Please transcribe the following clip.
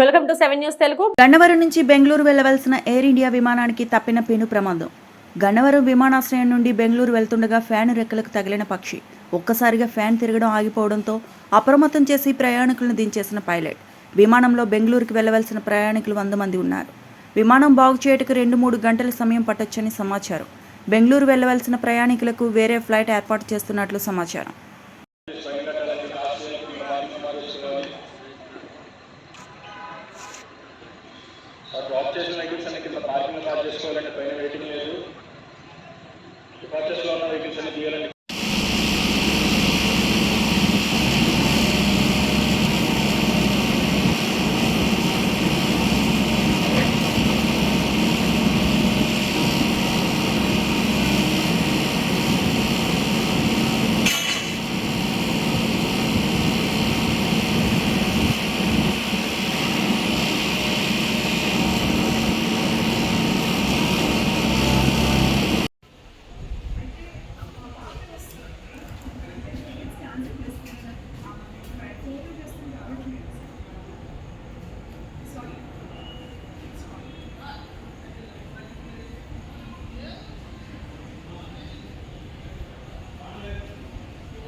Welcome to seven news Telugu. Gannavaram నుంచి బెంగళూరు వెళ్ళవలసిన air India విమానానికి తప్పిన పెను ప్రమాదం. గన్నవరం విమానాశ్రయం నుండి బెంగళూరు వెళ్తుండగా ఫ్యాన్ రెక్కలకు తగిలిన పక్షి. ఒక్కసారిగా ఫ్యాన్ తిరగడం ఆగిపోవడంతో అప్రమత్తం చేసి ప్రయాణికులను దించేసిన పైలట్. విమానంలో బెంగళూరుకు వెళ్ళవలసిన ప్రయాణికులు వంద మంది ఉన్నారు. విమానం బాగు చేయటకు రెండు మూడు గంటల సమయం పట్టొచ్చని సమాచారం. బెంగళూరు వెళ్ళవలసిన ప్రయాణికులకు వేరే ఫ్లైట్ ఏర్పాటు చేస్తున్నట్లు సమాచారం. డ్రాప్ చేసిన వెహికల్స్ అన్ని కింద పార్కింగ్ పార్క్ చేసుకోవాలంటే పైన వెయిటింగ్ లేదు. డిపార్చర్స్లో ఉన్న వెహికల్స్ అన్ని తీయాలంటే